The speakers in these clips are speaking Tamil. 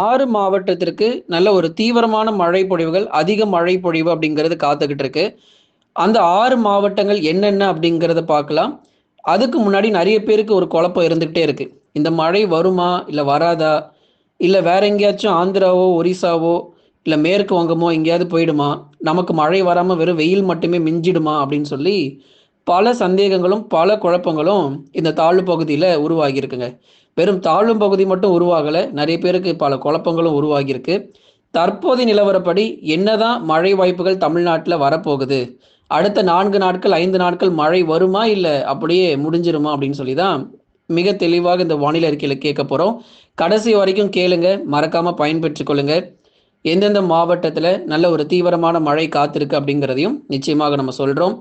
ஆறு மாவட்டத்திற்கு நல்ல ஒரு தீவிரமான மழை பொழிவுகள் அதிக மழை பொழிவு அப்படிங்கிறது காத்துக்கிட்டு இருக்கு அந்த ஆறு மாவட்டங்கள் என்னென்ன அப்படிங்கிறத பார்க்கலாம். அதுக்கு முன்னாடி நிறைய பேருக்கு ஒரு குழப்பம் இருந்துகிட்டே இருக்கு. இந்த மழை வருமா இல்லை வராதா? இல்லை வேற எங்கேயாச்சும் ஆந்திராவோ ஒரிசாவோ இல்லை மேற்கு வங்கமோ எங்கேயாவது போயிடுமா? நமக்கு மழை வராமல் வெறும் வெயில் மட்டுமே மிஞ்சிடுமா அப்படின்னு சொல்லி பல சந்தேகங்களும் பல குழப்பங்களும் இந்த தாழ்வு பகுதியில் உருவாகியிருக்குங்க. வெறும் தாழ்வும் பகுதி மட்டும் உருவாகலை. நிறைய பேருக்கு பல குழப்பங்களும் உருவாகியிருக்கு. தற்போதைய நிலவரப்படி என்னதான் மழை வாய்ப்புகள் தமிழ்நாட்டில் வரப்போகுது? அடுத்த நான்கு நாட்கள் ஐந்து நாட்கள் மழை வருமா இல்லை அப்படியே முடிஞ்சிருமா அப்படின்னு சொல்லி தான் மிக தெளிவாக இந்த வானிலை அறிக்கையில் கேட்க போகிறோம் கடைசி வரைக்கும் கேளுங்க. மறக்காமல் பயன்பெற்று கொள்ளுங்க. எந்தெந்த மாவட்டத்தில் நல்ல ஒரு தீவிரமான மழை காத்திருக்கு அப்படிங்கிறதையும் நிச்சயமாக நம்ம சொல்கிறோம்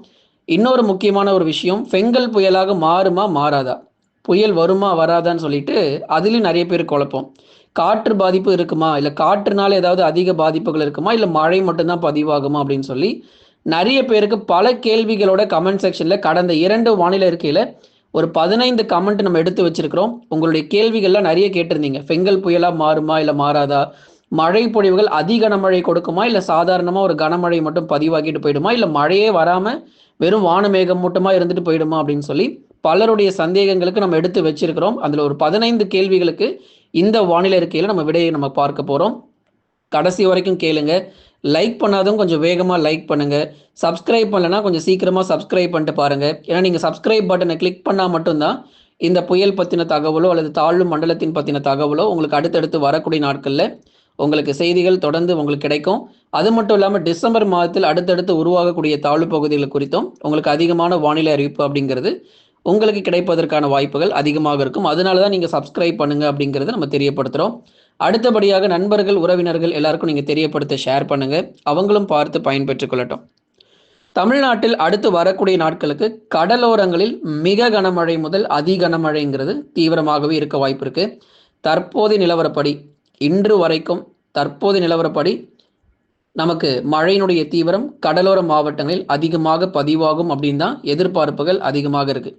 இன்னொரு முக்கியமான ஒரு விஷயம் பெங்கல் புயலாக மாறுமா மாறாதா? புயல் வருமா வராதான்னு சொல்லிட்டு அதுலேயும் நிறைய பேர் குழப்பம். காற்று பாதிப்பு இருக்குமா? இல்லை காற்றுனால ஏதாவது அதிக பாதிப்புகள் இருக்குமா? இல்லை மழை மட்டும்தான் பதிவாகுமா? அப்படின்னு சொல்லி நிறைய பேருக்கு பல கேள்விகளோட கமெண்ட் செக்ஷனில் கடந்த இரண்டு வானிலை இருக்கையில் ஒரு பதினைந்து கமெண்ட் நம்ம எடுத்து வச்சிருக்கிறோம். உங்களுடைய கேள்விகள்லாம் நிறைய கேட்டிருந்தீங்க. பெங்கல் புயலாக மாறுமா? இல்லை மாறாதா? மழை பொழிவுகள் அதி கனமழை கொடுக்குமா? இல்லை சாதாரணமாக ஒரு கனமழை மட்டும் பதிவாக்கிட்டு போயிடுமா? இல்லை மழையே வராமல் வெறும் வானமேகம் மூட்டமாக இருந்துட்டு போயிடுமா? அப்படின்னு சொல்லி பலருடைய சந்தேகங்களுக்கு நம்ம எடுத்து வச்சிருக்கிறோம். அதில் ஒரு பதினைந்து கேள்விகளுக்கு இந்த வானிலை இருக்கையில் நம்ம விடையை நம்ம பார்க்க போகிறோம் கடைசி வரைக்கும் கேளுங்க. லைக் பண்ணாதவங்க கொஞ்சம் வேகமாக லைக் பண்ணுங்க. சப்ஸ்கிரைப் பண்ணலன்னா கொஞ்சம் சீக்கிரமாக சப்ஸ்கிரைப் பண்ணிட்டு பாருங்க. ஏன்னா நீங்கள் சப்ஸ்கிரைப் பட்டனை கிளிக் பண்ணால் மட்டும்தான் இந்த புயல் பற்றின தகவலோ அல்லது தாழ்வு மண்டலத்தின் பற்றின தகவலோ உங்களுக்கு அடுத்தடுத்து வரக்கூடிய நாட்களில் உங்களுக்கு செய்திகள் தொடர்ந்து உங்களுக்கு கிடைக்கும். அது மட்டும் இல்லாமல் டிசம்பர் மாதத்தில் அடுத்தடுத்து உருவாகக்கூடிய தாழ்வு பகுதிகள் குறித்தும் உங்களுக்கு அதிகமான வானிலை அறிவிப்பு அப்படிங்கிறது உங்களுக்கு கிடைப்பதற்கான வாய்ப்புகள் அதிகமாக இருக்கும். அதனால தான் நீங்கள் சப்ஸ்கிரைப் பண்ணுங்க அப்படிங்கிறத நம்ம தெரியப்படுத்துகிறோம் அடுத்தபடியாக நண்பர்கள் உறவினர்கள் எல்லாருக்கும் நீங்கள் தெரியப்படுத்த ஷேர் பண்ணுங்க. அவங்களும் பார்த்து பயன்பெற்றுக் கொள்ளட்டும். தமிழ்நாட்டில் அடுத்து வரக்கூடிய நாட்களுக்கு கடலோரங்களில் மிக கனமழை முதல் அதி கனமழைங்கிறது தீவிரமாகவே இருக்க வாய்ப்பு இருக்கு. தற்போதைய நிலவரப்படி இன்று வரைக்கும் தற்போதைய நிலவரப்படி நமக்கு மழையினுடைய தீவிரம் கடலோர மாவட்டங்களில் அதிகமாக பதிவாகும் அப்படின்னு தான் எதிர்பார்ப்புகள் அதிகமாக இருக்குது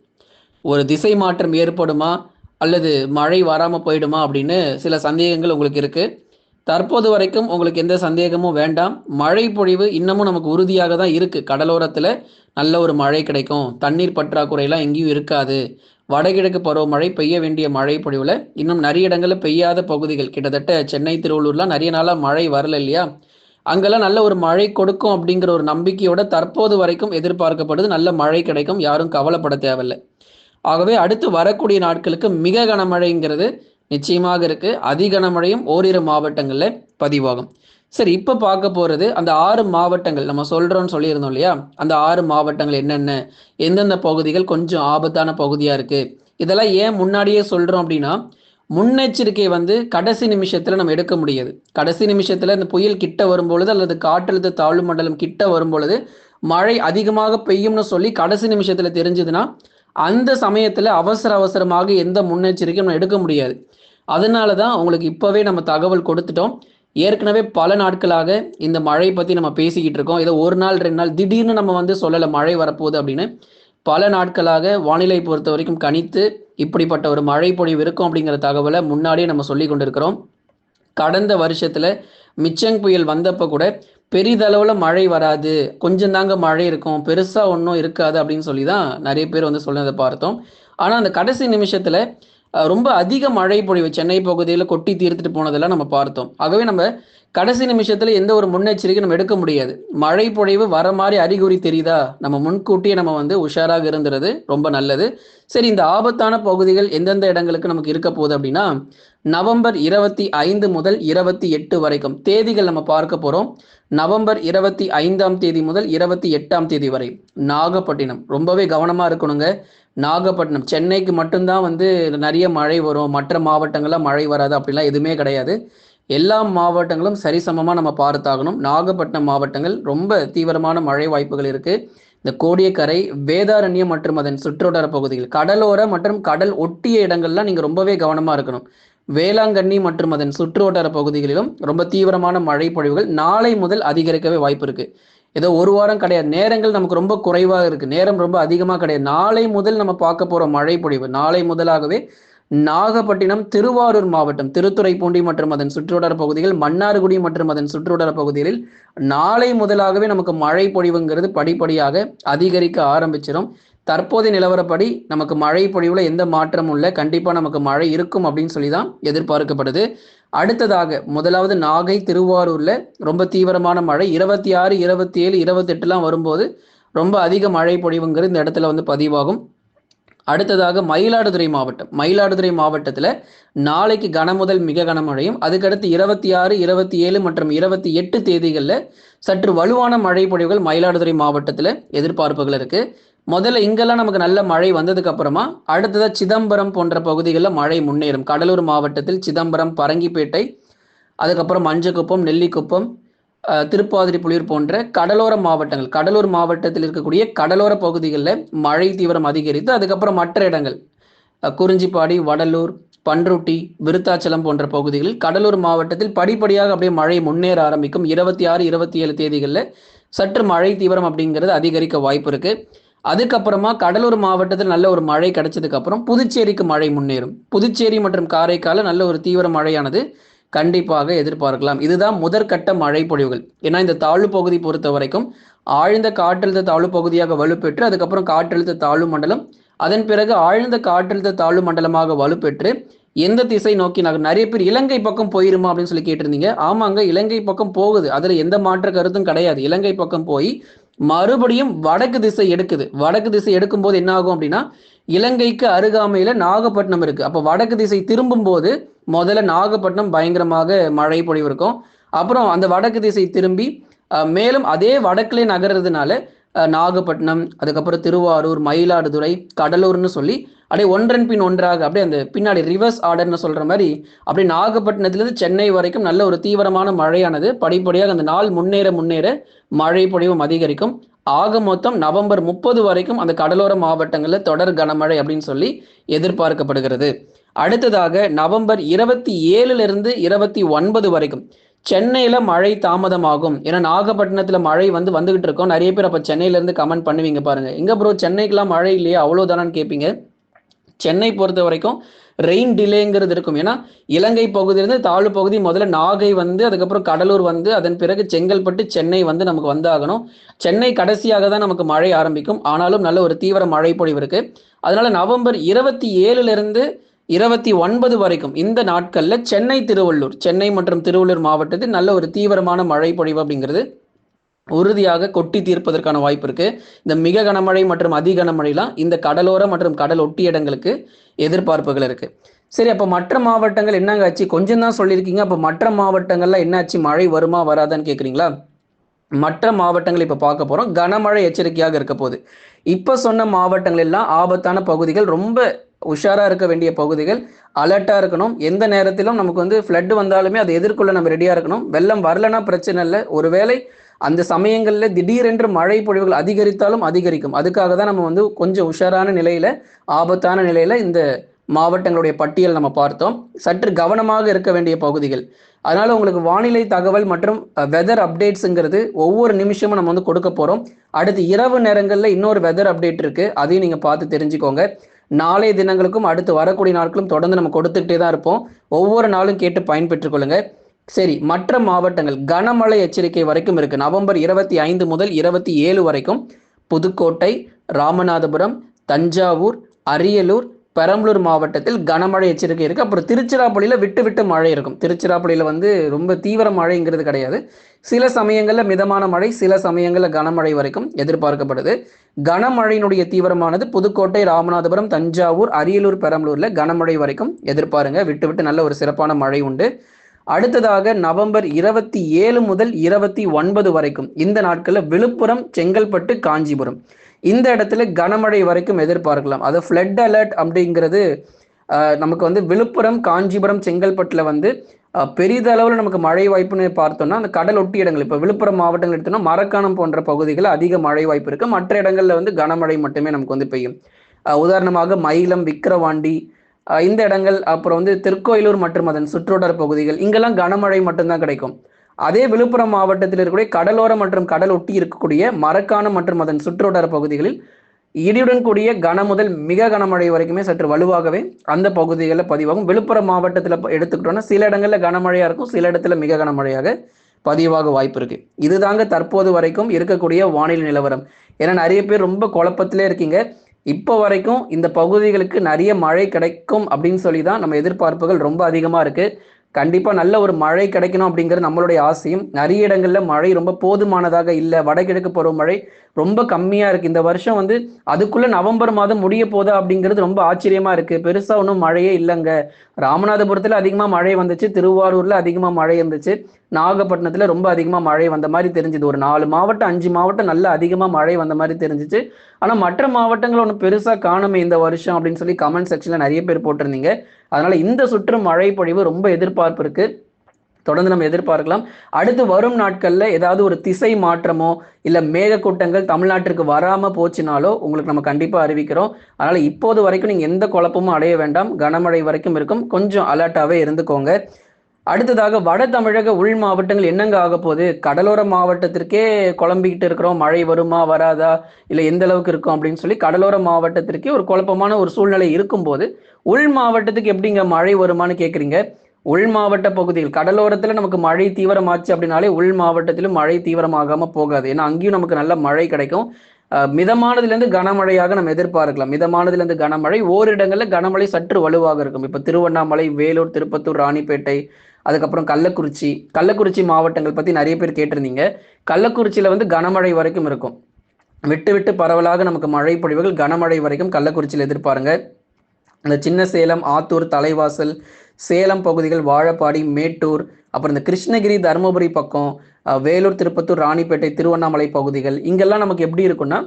ஒரு திசை மாற்றம் ஏற்படுமா? அல்லது மழை வராமல் போயிடுமா? அப்படின்னு சில சந்தேகங்கள் உங்களுக்கு இருக்குது தற்போது வரைக்கும் உங்களுக்கு எந்த சந்தேகமும் வேண்டாம். மழை பொழிவு இன்னமும் நமக்கு உறுதியாக தான் இருக்குது கடலோரத்தில் நல்ல ஒரு மழை கிடைக்கும். தண்ணீர் பற்றாக்குறையெல்லாம் எங்கேயும் இருக்காது. வடகிழக்கு பருவமழை பெய்ய வேண்டிய மழை பொழிவில் இன்னும் நிறைய இடங்களில் பெய்யாத பகுதிகள். கிட்டத்தட்ட சென்னை திருவள்ளூர்லாம் நிறைய நாளாக மழை வரல இல்லையா? அங்கெல்லாம் நல்ல ஒரு மழை கொடுக்கும் அப்படிங்கிற ஒரு நம்பிக்கையோட தற்போது வரைக்கும் எதிர்பார்க்கப்படுது. நல்ல மழை கிடைக்கும். யாரும் கவலைப்பட தேவையில்லை. ஆகவே அடுத்து வரக்கூடிய நாட்களுக்கு மிக கனமழைங்கிறது நிச்சயமாக இருக்கு. அதி கனமழையும் ஓரிரு மாவட்டங்களில் பதிவாகும். சரி இப்போ பார்க்க போகிறது அந்த ஆறு மாவட்டங்கள். நம்ம சொல்கிறோம்னு சொல்லியிருந்தோம் இல்லையா? அந்த ஆறு மாவட்டங்கள் என்னென்ன? எந்தெந்த பகுதிகள் கொஞ்சம் ஆபத்தான பகுதியாக இருக்குது இதெல்லாம் ஏன் முன்னாடியே சொல்கிறோம் அப்படின்னா முன்னெச்சரிக்கை வந்து கடைசி நிமிஷத்தில் நம்ம எடுக்க முடியாது. கடைசி நிமிஷத்தில் இந்த புயல் கிட்ட வரும்பொழுது அல்லது காற்றழுத்த தாழ்வு மண்டலம் கிட்ட வரும்பொழுது மழை அதிகமாக பெய்யும்னு சொல்லி கடைசி நிமிஷத்தில் தெரிஞ்சதுன்னா அந்த சமயத்தில் அவசர அவசரமாக எந்த முன்னெச்சரிக்கையும் நம்ம எடுக்க முடியாது. அதனால தான் உங்களுக்கு இப்போவே நம்ம தகவல் கொடுத்துட்டோம். ஏற்கனவே பல நாட்களாக இந்த மழை பற்றி நம்ம பேசிக்கிட்டு இருக்கோம். ஏதோ ஒரு நாள் ரெண்டு நாள் திடீர்னு நம்ம வந்து சொல்லலை மழை வரப்போகுது அப்படின்னு. பல நாட்களாக வானிலை பொறுத்த வரைக்கும் கணித்து இப்படிப்பட்ட ஒரு மழை பொழிவு இருக்கும் அப்படிங்கிற தகவலை முன்னாடியே நம்ம சொல்லி கொண்டிருக்கிறோம். கடந்த வருஷத்தில் மிச்சங் புயல் வந்தப்போ கூட பெரிதளவில் மழை வராது. கொஞ்சம் தாங்க மழை இருக்கும். பெருசாக ஒன்றும் இருக்காது அப்படின்னு சொல்லி தான் நிறைய பேர் வந்து சொன்னதை பார்த்தோம். ஆனால் அந்த கடைசி நிமிஷத்தில் ரொம்ப அதிக மழை பொழிவு சென்னை பகுதியில் கொட்டி தீர்த்துட்டு போனதெல்லாம் நம்ம பார்த்தோம். ஆகவே நம்ம கடைசி நிமிஷத்தில் எந்த ஒரு முன்னெச்சரிக்கை நம்ம எடுக்க முடியாது. மழை பொழிவு வர மாதிரி அறிகுறி தெரியுதா? நம்ம முன்கூட்டியே நம்ம வந்து உஷாராக இருந்துறது ரொம்ப நல்லது. சரி இந்த ஆபத்தான பகுதிகள் எந்தெந்த இடங்களுக்கு நமக்கு இருக்க போகுது அப்படின்னா நவம்பர் இருபத்தி ஐந்து முதல் இருபத்தி எட்டு வரைக்கும் தேதிகள் நம்ம பார்க்க போகிறோம் நவம்பர் இருபத்தி ஐந்தாம் தேதி முதல் இருபத்தி எட்டாம் தேதி வரை. நாகப்பட்டினம் ரொம்பவே கவனமாக இருக்கணுங்க. நாகப்பட்டினம் சென்னைக்கு மட்டும்தான் வந்து நிறைய மழை வரும். மற்ற மாவட்டங்கள்லாம் மழை வராது அப்படிலாம் எதுவுமே கிடையாது. எல்லா மாவட்டங்களும் சரிசமமாக நம்ம பார்த்தாகணும். நாகப்பட்டினம் மாவட்டங்கள் ரொம்ப தீவிரமான மழை வாய்ப்புகள் இருக்குது இந்த கோடியக்கரை வேதாரண்யம் மற்றும் அதன் சுற்றுவட்டார பகுதிகள் கடலோர மற்றும் கடல் ஒட்டிய இடங்கள்லாம் நீங்கள் ரொம்பவே கவனமாக இருக்கணும். வேளாங்கண்ணி மற்றும் அதன் சுற்றுவட்டார பகுதிகளிலும் ரொம்ப தீவிரமான மழை பொழிவுகள் நாளை முதல் அதிகரிக்கவே வாய்ப்பு இருக்கு. ஏதோ ஒரு வாரம் கிடையாது. நேரங்கள் நமக்கு ரொம்ப குறைவாக இருக்கு. நேரம் ரொம்ப அதிகமாக கிடையாது. நாளை முதல் நம்ம பார்க்க போற மழை பொழிவு நாளை முதலாகவே நாகப்பட்டினம் திருவாரூர் மாவட்டம் திருத்துறைப்பூண்டி மற்றும் அதன் சுற்றுவட்டார பகுதிகள் மன்னார்குடி மற்றும் அதன் சுற்றுவட்டார பகுதிகளில் நாளை முதலாகவே நமக்கு மழை பொழிவுங்கிறது படிப்படியாக அதிகரிக்க ஆரம்பிச்சிடும் தற்போதைய நிலவரப்படி நமக்கு மழை பொழிவுல எந்த மாற்றமும் இல்லை. கண்டிப்பா நமக்கு மழை இருக்கும் அப்படின்னு சொல்லி தான் எதிர்பார்க்கப்படுது. அடுத்ததாக முதலாவது நாகை திருவாரூர்ல ரொம்ப தீவிரமான மழை. இருபத்தி ஆறு இருபத்தி ஏழு இருபத்தி எட்டுலாம் வரும்போது ரொம்ப அதிக மழை பொழிவுங்கிறது இந்த இடத்துல வந்து பதிவாகும். அடுத்ததாக மயிலாடுதுறை மாவட்டம். மயிலாடுதுறை மாவட்டத்தில் நாளைக்கு கனமுதல் மிக கனமழையும் அதுக்கடுத்து இருபத்தி ஆறு இருபத்தி ஏழு மற்றும் இருபத்தி எட்டு தேதிகளில் சற்று வலுவான மழை பொழிவுகள் மயிலாடுதுறை மாவட்டத்தில் எதிர்பார்ப்புகள் இருக்கு. முதல்ல இங்கெல்லாம் நமக்கு நல்ல மழை வந்ததுக்கு அப்புறமா அடுத்ததாக சிதம்பரம் போன்ற பகுதிகளில் மழை முன்னேறும். கடலூர் மாவட்டத்தில் சிதம்பரம் பரங்கிப்பேட்டை அதுக்கப்புறம் மஞ்சக்குப்பம் நெல்லிக்குப்பம் திருப்பாதிரி புலியூர் போன்ற கடலோர மாவட்டங்கள் கடலூர் மாவட்டத்தில் இருக்கக்கூடிய கடலோர பகுதிகளில் மழை தீவிரம் அதிகரித்து அதுக்கப்புறம் மற்ற இடங்கள் குறிஞ்சிப்பாடி வடலூர் பன்ருட்டி விருத்தாச்சலம் போன்ற பகுதிகளில் கடலூர் மாவட்டத்தில் படிப்படியாக அப்படியே மழை முன்னேற ஆரம்பிக்கும். இருபத்தி ஆறு இருபத்தி ஏழு தேதிகளில் சற்று மழை தீவிரம் அப்படிங்கிறது அதிகரிக்க வாய்ப்பு இருக்கு. அதுக்கப்புறமா கடலூர் மாவட்டத்தில் நல்ல ஒரு மழை கிடைச்சதுக்கு அப்புறம் புதுச்சேரிக்கு மழை முன்னேறும். புதுச்சேரி மற்றும் காரைக்கால நல்ல ஒரு தீவிர மழையானது கண்டிப்பாக எதிர்பார்க்கலாம். இதுதான் முதற்கட்ட மழை பொழிவுகள் ஏன்னா இந்த தாழ்வு பகுதி பொறுத்த வரைக்கும் ஆழ்ந்த காற்றழுத்த தாழ்வு பகுதியாக வலுப்பெற்று அதுக்கப்புறம் காற்றழுத்த தாழ்வு மண்டலம் அதன் பிறகு ஆழ்ந்த காற்றழுத்த தாழ்வு மண்டலமாக வலுப்பெற்று எந்த திசை நோக்கி நாங்கள் நிறைய பேர் இலங்கை பக்கம் போயிருமா அப்படின்னு சொல்லி கேட்டிருந்தீங்க. ஆமாங்க இலங்கை பக்கம் போகுது. அதில் எந்த மாற்ற கருத்தும் கிடையாது. இலங்கை பக்கம் போய் மறுபடியும் வடக்கு திசை எடுக்குது. வடக்கு திசை எடுக்கும் போது என்ன ஆகும் அப்படின்னா இலங்கைக்கு அருகாமையில் நாகப்பட்டினம் இருக்கு. அப்போ வடக்கு திசை திரும்பும் போது முதல்ல நாகப்பட்டினம் பயங்கரமாக மழை பொழிவு இருக்கும் அப்புறம் அந்த வடக்கு திசை திரும்பி மேலும் அதே வடக்குலே நகர்றதுனால நாகப்பட்டினம் அதுக்கப்புறம் திருவாரூர் மயிலாடுதுறை கடலூர்னு சொல்லி அப்படியே ஒன்றன் பின் ஒன்றாக அப்படியே அந்த பின்னாடி ரிவர்ஸ் ஆர்டர்னு சொல்ற மாதிரி அப்படியே நாகப்பட்டினத்திலிருந்து சென்னை வரைக்கும் நல்ல ஒரு தீவிரமான மழையானது. படிப்படியாக அந்த நாள் முன்னேற முன்னேற மழை பொழிவும் அதிகரிக்கும். ஆக மொத்தம் நவம்பர் முப்பது வரைக்கும் அந்த கடலோர மாவட்டங்களில் தொடர் கனமழை அப்படின்னு சொல்லி எதிர்பார்க்கப்படுகிறது. அடுத்ததாக நவம்பர் இருபத்தி ஏழுல இருந்து இருபத்தி ஒன்பது வரைக்கும் சென்னையில மழை தாமதமாகும். ஏன்னா நாகப்பட்டினத்துல மழை வந்து வந்துகிட்டு இருக்கோம். நிறைய பேர் அப்ப சென்னையில இருந்து கமெண்ட் பண்ணுவீங்க பாருங்க. எங்க ப்ரோ சென்னைக்கெல்லாம் மழை இல்லையா? அவ்வளவுதானான்னு கேட்பீங்க சென்னை பொறுத்த வரைக்கும் ரெயின் டிலேங்கிறது இருக்கும். ஏன்னா இலங்கை பகுதியிலிருந்து தாழ்வு பகுதி முதல்ல நாகை வந்து அதுக்கப்புறம் கடலூர் வந்து அதன் பிறகு செங்கல்பட்டு சென்னை வந்து நமக்கு வந்தாகணும். சென்னை கடைசியாக தான் நமக்கு மழை ஆரம்பிக்கும். ஆனாலும் நல்ல ஒரு தீவிர மழை பொழிவு இருக்கு. அதனால நவம்பர் இருபத்தி ஏழுல இருந்து இருபத்தி ஒன்பது வரைக்கும் இந்த நாட்கள்ல சென்னை திருவள்ளூர் சென்னை மற்றும் திருவள்ளூர் மாவட்டத்தில் நல்ல ஒரு தீவிரமான மழை பொழிவு அப்படிங்கிறது உறுதியாக கொட்டி தீர்ப்பதற்கான வாய்ப்பு இருக்கு. இந்த மிக கனமழை மற்றும் அதி கனமழைலாம் இந்த கடலோர மற்றும் கடல் ஒட்டி இடங்களுக்கு எதிர்பார்ப்புகள் இருக்கு. சரி அப்போ மற்ற மாவட்டங்கள் என்னங்க ஆச்சு? கொஞ்சம் தான் சொல்லியிருக்கீங்க. அப்போ மற்ற மாவட்டங்கள்ல என்னாச்சு? மழை வருமா வராதான்னு கேட்குறீங்களா மற்ற மாவட்டங்கள் இப்போ பார்க்க போகிறோம் கனமழை எச்சரிக்கையாக இருக்க போகுது. இப்போ சொன்ன மாவட்டங்கள் எல்லாம் ஆபத்தான பகுதிகள். ரொம்ப உஷாராக இருக்க வேண்டிய பகுதிகள் அலர்ட்டாக இருக்கணும். எந்த நேரத்திலும் நமக்கு வந்து ஃப்ளட் வந்தாலுமே அதை எதிர்கொள்ள நம்ம ரெடியாக இருக்கணும். வெள்ளம் வரலன்னா பிரச்சனை இல்லை. ஒருவேளை அந்த சமயங்களில் திடீரென்று மழை பொழிவுகள் அதிகரித்தாலும் அதிகரிக்கும். அதுக்காக தான் நம்ம வந்து கொஞ்சம் உஷாரான நிலையில் ஆபத்தான நிலையில் இந்த மாவட்டங்களுடைய பட்டியல் நம்ம பார்த்தோம். சற்று கவனமாக இருக்க வேண்டிய பகுதிகள். அதனால உங்களுக்கு வானிலை தகவல் மற்றும் வெதர் அப்டேட்ஸுங்கிறது ஒவ்வொரு நிமிஷமும் நம்ம வந்து கொடுக்க போறோம். அடுத்து இரவு நேரங்களில் இன்னொரு வெதர் அப்டேட் இருக்கு. அதையும் நீங்க பார்த்து தெரிஞ்சுக்கோங்க. நாளைய தினங்களுக்கும் அடுத்து வரக்கூடிய நாட்களும் தொடர்ந்து நம்ம கொடுத்துக்கிட்டே தான் இருப்போம். ஒவ்வொரு நாளும் கேட்டு பயன்பெற்றுக் கொள்ளுங்க சரி மற்ற மாவட்டங்கள். கனமழை எச்சரிக்கை வரைக்கும் இருக்கு. நவம்பர் இருபத்தி ஐந்து முதல் இருபத்தி ஏழு வரைக்கும். புதுக்கோட்டை ராமநாதபுரம் தஞ்சாவூர் அரியலூர் பெரம்பலூர் மாவட்டத்தில் கனமழை எச்சரிக்கை இருக்குது அப்புறம் திருச்சிராப்பள்ளியில் விட்டு விட்டு மழை இருக்கும். திருச்சிராப்பள்ளியில் வந்து ரொம்ப தீவிர மழைங்கிறது கிடையாது. சில சமயங்களில் மிதமான மழை சில சமயங்களில் கனமழை வரைக்கும் எதிர்பார்க்கப்படுது. கனமழையினுடைய தீவிரமானது புதுக்கோட்டை ராமநாதபுரம் தஞ்சாவூர் அரியலூர் பெரம்பலூரில் கனமழை வரைக்கும் எதிர்பாருங்க. விட்டு விட்டு நல்ல ஒரு சிறப்பான மழை உண்டு. அடுத்ததாக நவம்பர் இருபத்தி ஏழு முதல் இருபத்தி ஒன்பது வரைக்கும் இந்த நாட்களில் விழுப்புரம் செங்கல்பட்டு காஞ்சிபுரம். இந்த இடத்துல கனமழை வரைக்கும் எதிர்பார்க்கலாம். அது ஃப்ளட் அலர்ட் அப்படிங்கிறது நமக்கு வந்து விழுப்புரம் காஞ்சிபுரம் செங்கல்பட்டில் வந்து பெரிதளவில் நமக்கு மழை வாய்ப்புன்னு பார்த்தோம்னா அந்த கடல் ஒட்டி இடங்கள் இப்போ விழுப்புரம் மாவட்டங்கள் எடுத்தோம்னா மரக்காணம் போன்ற பகுதிகளில் அதிக மழை வாய்ப்பு இருக்குது மற்ற இடங்களில் வந்து கனமழை மட்டுமே நமக்கு வந்து பெய்யும். உதாரணமாக மயிலம் விக்கிரவாண்டி இந்த இடங்கள் அப்புறம் வந்து திருக்கோயிலூர் மற்றும் அதன் சுற்றுவட்டார பகுதிகள் இங்கெல்லாம் கனமழை மட்டும்தான் கிடைக்கும். அதே விழுப்புரம் மாவட்டத்தில் இருக்கக்கூடிய கடலோரம் மற்றும் கடல் ஒட்டி இருக்கக்கூடிய மரக்காணம் மற்றும் அதன் சுற்றுவட்டார பகுதிகளில் இடியுடன் கூடிய கன முதல் மிக கனமழை வரைக்குமே சற்று வலுவாகவே அந்த பகுதிகளில் பதிவாகும். விழுப்புரம் மாவட்டத்தில் எடுத்துக்கிட்டோம்னா சில இடங்களில் கனமழையாக இருக்கும் சில இடத்துல மிக கனமழையாக பதிவாக வாய்ப்பு இருக்கு. இதுதாங்க தற்போது வரைக்கும் இருக்கக்கூடிய வானிலை நிலவரம். ஏன்னா நிறைய பேர் ரொம்ப குழப்பத்திலே இருக்கீங்க. இப்போ வரைக்கும் இந்த பகுதிகளுக்கு நிறைய மழை கிடைக்கும் அப்படின்னு சொல்லி தான் நம்ம எதிர்பார்ப்புகள் ரொம்ப அதிகமாக இருக்குது கண்டிப்பாக நல்ல ஒரு மழை கிடைக்கணும் அப்படிங்கிறது நம்மளுடைய ஆசையும். நிறைய இடங்களில் மழை ரொம்ப போதுமானதாக இல்லை. வடகிழக்கு பருவமழை ரொம்ப கம்மியாக இருக்குது இந்த வருஷம் வந்து அதுக்குள்ளே நவம்பர் மாதம் முடிய போதா அப்படிங்கிறது ரொம்ப ஆச்சரியமாக இருக்குது பெருசாக ஒன்றும் மழையே இல்லைங்க. ராமநாதபுரத்தில் அதிகமாக மழை வந்துச்சு. திருவாரூரில் அதிகமாக மழை இருந்துச்சு. நாகப்பட்டினத்தில் ரொம்ப அதிகமாக மழை வந்த மாதிரி தெரிஞ்சுது. ஒரு நாலு மாவட்டம் அஞ்சு மாவட்டம் நல்ல அதிகமாக மழை வந்த மாதிரி தெரிஞ்சிச்சு. ஆனால் மற்ற மாவட்டங்கள் ஒன்றும் பெருசாக காணுமே இந்த வருஷம் அப்படின்னு சொல்லி கமெண்ட் செக்ஷனில் நிறைய பேர் போட்டிருந்தீங்க. அதனால் இந்த சுற்று மழை பொழிவு ரொம்ப எதிர்பார்ப்பு இருக்கு. தொடர்ந்து நம்ம எதிர்பார்க்கலாம். அடுத்து வரும் நாட்களில் ஏதாவது ஒரு திசை மாற்றமோ இல்லை மேகக்கூட்டங்கள் தமிழ்நாட்டிற்கு வராமல் போச்சுனாலோ உங்களுக்கு நம்ம கண்டிப்பாக அறிவிக்கிறோம். அதனால் இப்போது வரைக்கும் நீங்கள் எந்த குழப்பமும் அடைய வேண்டாம். கனமழை வரைக்கும் இருக்கும். கொஞ்சம் அலர்ட்டாகவே இருந்துக்கோங்க. அடுத்ததாக வட தமிழக உள் மாவட்டங்கள் என்னங்க ஆக போகுது? கடலோர மாவட்டத்திற்கே குழம்பிக்கிட்டு இருக்கிறோம். மழை வருமா வராதா? இல்லை எந்த அளவுக்கு இருக்கும் அப்படின்னு சொல்லி கடலோர மாவட்டத்திற்கே ஒரு குழப்பமான ஒரு சூழ்நிலை இருக்கும்போது உள் மாவட்டத்துக்கு எப்படிங்க மழை வருமானு கேட்குறீங்க? உள் மாவட்ட பகுதியில் கடலோரத்தில் நமக்கு மழை தீவிரமாச்சு அப்படின்னாலே உள் மாவட்டத்திலும் மழை தீவிரமாகாமல் போகாது. ஏன்னா அங்கேயும் நமக்கு நல்ல மழை கிடைக்கும். மிதமானதுலேருந்து கனமழையாக நம்ம எதிர்பார்க்கலாம். மிதமானதுலேருந்து கனமழை ஓரிடங்களில் கனமழை சற்று வலுவாக இருக்கும். இப்போ திருவண்ணாமலை வேலூர் திருப்பத்தூர் ராணிப்பேட்டை அதுக்கப்புறம் கள்ளக்குறிச்சி கள்ளக்குறிச்சி மாவட்டங்கள் பற்றி நிறைய பேர் கேட்டிருந்தீங்க. கள்ளக்குறிச்சியில் வந்து கனமழை வரைக்கும் இருக்கும். விட்டு விட்டு பரவலாக நமக்கு மழை பொழிவுகள் கனமழை வரைக்கும் கள்ளக்குறிச்சியில் எதிர்பாருங்க. இந்த சின்ன சேலம் ஆத்தூர் தலைவாசல் சேலம் பகுதிகள் வாழப்பாடி மேட்டூர் அப்புறம் இந்த கிருஷ்ணகிரி தருமபுரி பக்கம் வேலூர் திருப்பத்தூர் ராணிப்பேட்டை திருவண்ணாமலை பகுதிகள் இங்கெல்லாம் நமக்கு எப்படி இருக்குன்னா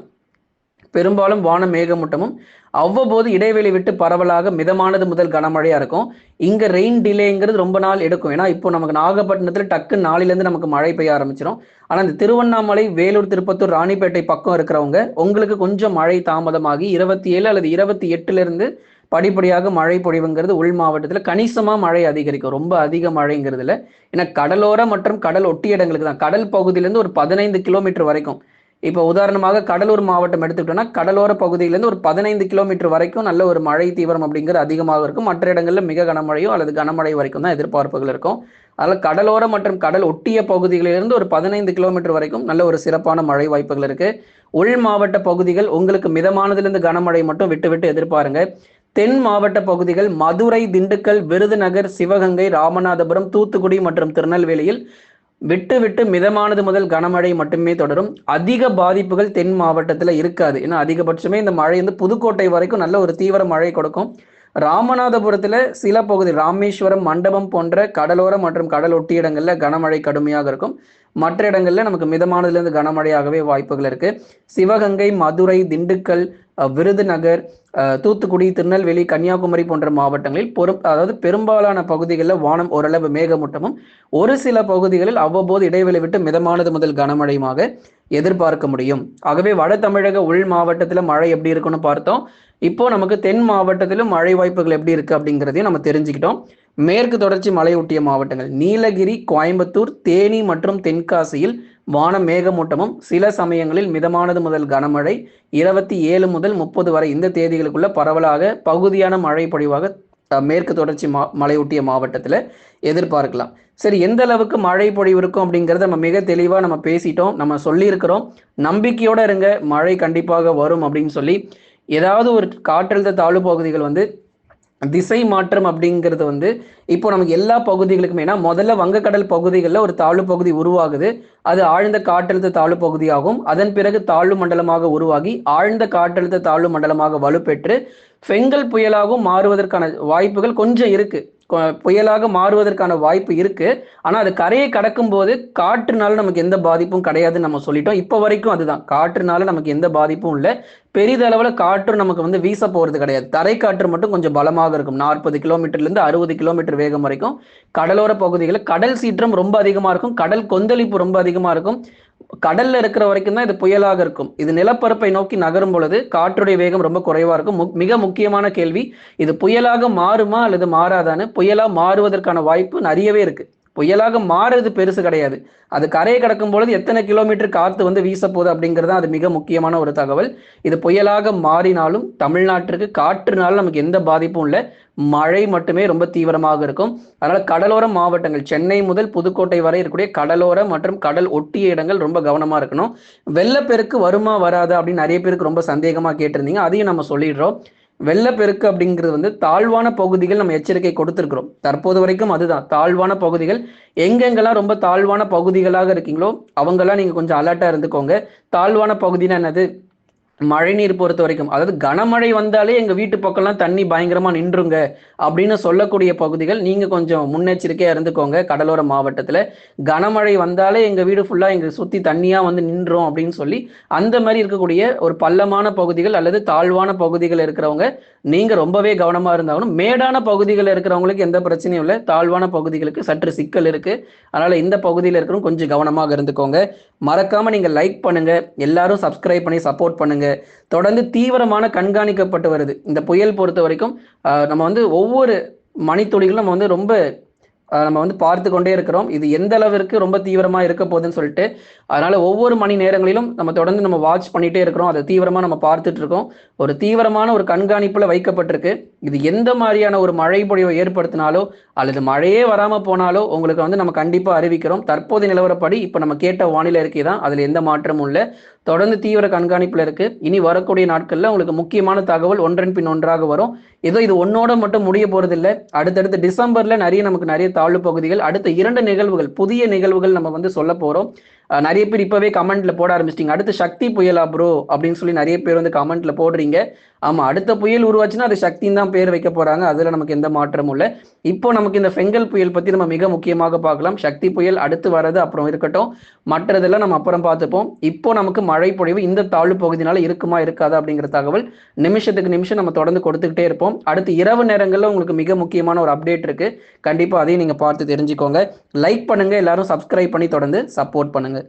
பெரும்பாலும் வான மேகமூட்டமும் அவ்வப்போது இடைவெளி விட்டு பரவலாக மிதமானது முதல் கனமழையா இருக்கும். இங்க ரெயின் டிலேங்கிறது ரொம்ப நாள் எடுக்கும். ஏன்னா இப்போ நமக்கு நாகப்பட்டினத்துல டக்கு நாளிலேருந்து நமக்கு மழை பெய்ய ஆரம்பிச்சிடும் ஆனா இந்த திருவண்ணாமலை வேலூர் திருப்பத்தூர் ராணிப்பேட்டை பக்கம் இருக்கிறவங்க உங்களுக்கு கொஞ்சம் மழை தாமதமாகி இருபத்தி ஏழு அல்லது இருபத்தி எட்டுல இருந்து படிப்படியாக மழை பொழிவுங்கிறது உள் மாவட்டத்தில் கணிசமாக மழை அதிகரிக்கும். ரொம்ப அதிக மழைங்கிறதுல. ஏன்னா கடலோர மற்றும் கடல் ஒட்டிய இடங்களுக்கு தான். கடல் பகுதியிலேருந்து ஒரு பதினைந்து கிலோமீட்டர் வரைக்கும். இப்போ உதாரணமாக கடலூர் மாவட்டம் எடுத்துக்கிட்டோம்னா கடலோர பகுதியிலேருந்து ஒரு பதினைந்து கிலோமீட்டர் வரைக்கும் நல்ல ஒரு மழை தீவிரம் அப்படிங்கிறது அதிகமாக இருக்கும். மற்ற இடங்களில் மிக கனமழையோ அல்லது கனமழை வரைக்கும் தான் எதிர்பார்ப்புகள் இருக்கும். அதில் கடலோர மற்றும் கடல் ஒட்டிய பகுதிகளிலிருந்து ஒரு பதினைந்து கிலோமீட்டர் வரைக்கும் நல்ல ஒரு சிறப்பான மழை வாய்ப்புகள் இருக்கு. உள் மாவட்ட பகுதிகள் உங்களுக்கு மிதமானதுலேருந்து கனமழை மட்டும் விட்டு விட்டு எதிர்பாருங்க. தென் மாவட்ட பகுதிகள் மதுரை திண்டுக்கல் விருதுநகர் சிவகங்கை ராமநாதபுரம் தூத்துக்குடி மற்றும் திருநெல்வேலியில் விட்டு விட்டு மிதமானது முதல் கனமழை மட்டுமே தொடரும். அதிக பாதிப்புகள் தென் மாவட்டத்தில் இருக்காது. ஏன்னா அதிகபட்சமே இந்த மழை வந்து புதுக்கோட்டை வரைக்கும் நல்ல ஒரு தீவிர மழை கொடுக்கும். ராமநாதபுரத்தில் சில பகுதி ராமேஸ்வரம் மண்டபம் போன்ற கடலோரம் மற்றும் கடல் ஒட்டி இடங்களில் கனமழை கடுமையாக இருக்கும். மற்ற இடங்களில் நமக்கு மிதமானதுலேருந்து கனமழையாகவே வாய்ப்புகள் இருக்கு. சிவகங்கை மதுரை திண்டுக்கல் விருதுநகர் தூத்துக்குடி திருநெல்வேலி கன்னியாகுமரி போன்ற மாவட்டங்களில் பொறும் அதாவது பெரும்பாலான பகுதிகளில் வானம் ஓரளவு மேகமூட்டமும் ஒரு சில பகுதிகளில் அவ்வப்போது இடைவெளி விட்டு மிதமானது முதல் கனமழையுமாக எதிர்பார்க்க முடியும். ஆகவே வட தமிழக உள் மாவட்டத்தில் மழை எப்படி இருக்குன்னு பார்த்தோம். இப்போ நமக்கு தென் மாவட்டத்திலும் மழை வாய்ப்புகள் எப்படி இருக்கு அப்படிங்கிறதையும் நம்ம தெரிஞ்சுக்கிட்டோம். மேற்கு தொடர்ச்சி மலையொட்டிய மாவட்டங்கள் நீலகிரி கோயம்புத்தூர் தேனி மற்றும் தென்காசியில் வானம் மேகமூட்டமும் சில சமயங்களில் மிதமானது முதல் கனமழை இருபத்தி ஏழு முதல் முப்பது வரை இந்த தேதிகளுக்குள்ள பரவலாக பகுதியான மழை பொழிவாக மேற்கு தொடர்ச்சி மா மலையொட்டிய மாவட்டத்தில் எதிர்பார்க்கலாம். சரி எந்த அளவுக்கு மழை பொழிவு இருக்கும் அப்படிங்கிறத நம்ம மிக தெளிவாக நம்ம பேசிட்டோம் நம்ம சொல்லியிருக்கிறோம். நம்பிக்கையோடு இருங்க மழை கண்டிப்பாக வரும் அப்படின்னு சொல்லி. ஏதாவது ஒரு காற்றழுத்த தாழ்வு பகுதிகள் வந்து திசை மாற்றம் அப்படிங்கிறது வந்து இப்போ நமக்கு எல்லா பகுதிகளுக்குமே ஏன்னா முதல்ல வங்கக்கடல் பகுதிகளில் ஒரு தாழ்வு பகுதி உருவாகுது. அது ஆழ்ந்த காற்றழுத்த தாழ்வு பகுதியாகும். அதன் பிறகு தாழ்வு மண்டலமாக உருவாகி ஆழ்ந்த காற்றழுத்த தாழ்வு மண்டலமாக வலுப்பெற்று பெங்கல் புயலாகவும் மாறுவதற்கான வாய்ப்புகள் கொஞ்சம் இருக்குது புயலாக மாறுவதற்கான வாய்ப்பு இருக்கு. ஆனா அது கரையை கடக்கும் போது காற்றுனால நமக்கு எந்த பாதிப்பும் கிடையாதுன்னு நம்ம சொல்லிட்டோம். இப்போ வரைக்கும் அதுதான். காற்றுனால நமக்கு எந்த பாதிப்பும் இல்லை. பெரிதளவில் காற்று நமக்கு வந்து வீச போகிறது கிடையாது. தரை காற்று மட்டும் கொஞ்சம் பலமாக இருக்கும். நாற்பது கிலோமீட்டர்லேருந்து அறுபது கிலோமீட்டர் வேகம் வரைக்கும். கடலோர பகுதிகளில் கடல் சீற்றம் ரொம்ப அதிகமாக இருக்கும். கடல் கொந்தளிப்பு ரொம்ப அதிகமாக இருக்கும். கடல்ல இருக்கிற வரைக்கும் தான் இது புயலாக இருக்கும். இது நிலப்பரப்பை நோக்கி நகரும் பொழுது காற்றுடைய வேகம் ரொம்ப குறைவா இருக்கும். மிக முக்கியமான கேள்வி இது புயலாக மாறுமா அல்லது மாறாதான்னு? புயலா மாறுவதற்கான வாய்ப்பு நிறையவே இருக்கு. புயலாக மாறுறது பெருசு கிடையாது. அது கரையை கடக்கும் பொழுது எத்தனை கிலோமீட்டர் காத்து வந்து வீச போகுது அப்படிங்கிறது அது மிக முக்கியமான ஒரு தகவல். இது புயலாக மாறினாலும் தமிழ்நாட்டிற்கு காற்றுனால நமக்கு எந்த பாதிப்பும் இல்லை. மழை மட்டுமே ரொம்ப தீவிரமாக இருக்கும். அதனால கடலோர மாவட்டங்கள் சென்னை முதல் புதுக்கோட்டை வரை இருக்கக்கூடிய கடலோர மற்றும் கடல் ஒட்டிய இடங்கள் ரொம்ப கவனமா இருக்கணும். வெள்ளப்பெருக்கு வருமா வராது அப்படின்னு நிறைய பேருக்கு ரொம்ப சந்தேகமா கேட்டிருந்தீங்க. அதையும் நம்ம சொல்லிடுறோம். வெள்ளப்பெருக்கு அப்படிங்கிறது வந்து தாழ்வான பகுதிகள் நம்ம எச்சரிக்கை கொடுத்துருக்குறோம். தற்போது வரைக்கும் அதுதான். தாழ்வான பகுதிகள். எங்கெங்கெல்லாம் ரொம்ப தாழ்வான பகுதிகளாக இருக்கீங்களோ அவங்கெல்லாம் நீங்க கொஞ்சம் அலர்ட்டா இருந்துக்கோங்க. தாழ்வான பகுதினா என்னது? மழைநீர் பொறுத்த வரைக்கும் அதாவது கனமழை வந்தாலே எங்க வீட்டு பக்கம்லாம் தண்ணி பயங்கரமா நின்றுங்க அப்படின்னு சொல்லக்கூடிய பகுதிகள் நீங்க கொஞ்சம் முன்னெச்சரிக்கையா இருந்துக்கோங்க. கடலோர மாவட்டத்துல கனமழை வந்தாலே எங்க வீடு ஃபுல்லா எங்க சுத்தி தண்ணியா வந்து நின்றோம் அப்படின்னு சொல்லி அந்த மாதிரி இருக்கக்கூடிய ஒரு பள்ளமான பகுதிகள் அல்லது தாழ்வான பகுதிகள் இருக்கிறவங்க நீங்க ரொம்பவே கவனமா இருந்தாலும் மேடான பகுதிகளில் இருக்கிறவங்களுக்கு எந்த பிரச்சனையும் இல்லை. தாழ்வான பகுதிகளுக்கு சற்று சிக்கல் இருக்கு. அதனால இந்த பகுதியில் இருக்கிறவங்க கொஞ்சம் கவனமாக இருந்துக்கோங்க. மறக்காம நீங்க லைக் பண்ணுங்க. எல்லாரும் சப்ஸ்கிரைப் பண்ணி சப்போர்ட் பண்ணுங்க. தொடர்ந்து தீவிரமான கண்காணிக்கப்பட்டு வருது. இந்த புயல் பொறுத்த வரைக்கும் நம்ம வந்து ஒவ்வொரு மணித்துளிகளும் நம்ம வந்து ரொம்ப நம்ம வந்து பார்த்து கொண்டே இருக்கிறோம். இது எந்த அளவிற்கு ரொம்ப தீவிரமா இருக்க போகுதுன்னு சொல்லிட்டு அதனால ஒவ்வொரு மணி நேரங்களிலும் நம்ம தொடர்ந்து நம்ம வாட்ச் பண்ணிட்டே இருக்கிறோம். அதை தீவிரமா நம்ம பார்த்துட்டு இருக்கோம். ஒரு தீவிரமான ஒரு கண்காணிப்புல வைக்கப்பட்டிருக்கு. இது எந்த மாதிரியான ஒரு மழை பொழிவை ஏற்படுத்தினாலோ அல்லது மழையே வராம போனாலோ உங்களுக்கு வந்து நம்ம கண்டிப்பா அறிவிக்கிறோம். தற்போதைய நிலவரப்படி இப்ப நம்ம கேட்ட வானிலை இருக்கே தான். அதுல எந்த மாற்றமும் இல்லை. தொடர்ந்து தீவிர கண்காணிப்பில் இருக்கு. இனி வரக்கூடிய நாட்களில் உங்களுக்கு முக்கியமான தகவல் ஒன்றன் பின் ஒன்றாக வரும். ஏதோ இது ஒன்னோட மட்டும் முடிய போறதில்லை. அடுத்தடுத்து டிசம்பர்ல நிறைய நமக்கு நிறைய தாழ்வு பகுதிகள் அடுத்த இரண்டு நிகழ்வுகள் புதிய நிகழ்வுகள் நம்ம வந்து சொல்ல போறோம். நிறைய பேர் இப்பவே கமெண்ட்ல போட ஆரம்பிச்சிட்டிங்க. அடுத்து சக்தி புயலா ப்ரோ அப்படின்னு சொல்லி நிறைய பேர் வந்து கமெண்ட்ல போடுறீங்க. ஆமா அடுத்த புயல் உருவாச்சுன்னா அது சக்தின்னு தான் பேர் வைக்க போறாங்க. அதுல நமக்கு எந்த மாற்றமும் இல்லை. இப்போ நமக்கு இந்த ஃபெங்கல் புயல் பத்தி நம்ம மிக முக்கியமாக பார்க்கலாம். சக்தி புயல் அடுத்து வர்றது அப்புறம் இருக்கட்டும். மற்றதெல்லாம் நம்ம அப்புறம் பார்த்துப்போம். இப்போ நமக்கு மழை பொழிவு இந்த தாழ்வு பகுதினால இருக்குமா இருக்காதா அப்படிங்கிற தகவல் நிமிஷத்துக்கு நிமிஷம் நம்ம தொடர்ந்து கொடுத்துக்கிட்டே இருப்போம். அடுத்து இரவு நேரங்களில் உங்களுக்கு மிக முக்கியமான ஒரு அப்டேட் இருக்கு. கண்டிப்பா அதையும் நீங்க பார்த்து தெரிஞ்சுக்கோங்க. லைக் பண்ணுங்க எல்லாரும் சப்ஸ்கிரைப் பண்ணி தொடர்ந்து சப்போர்ட் பண்ணுங்க.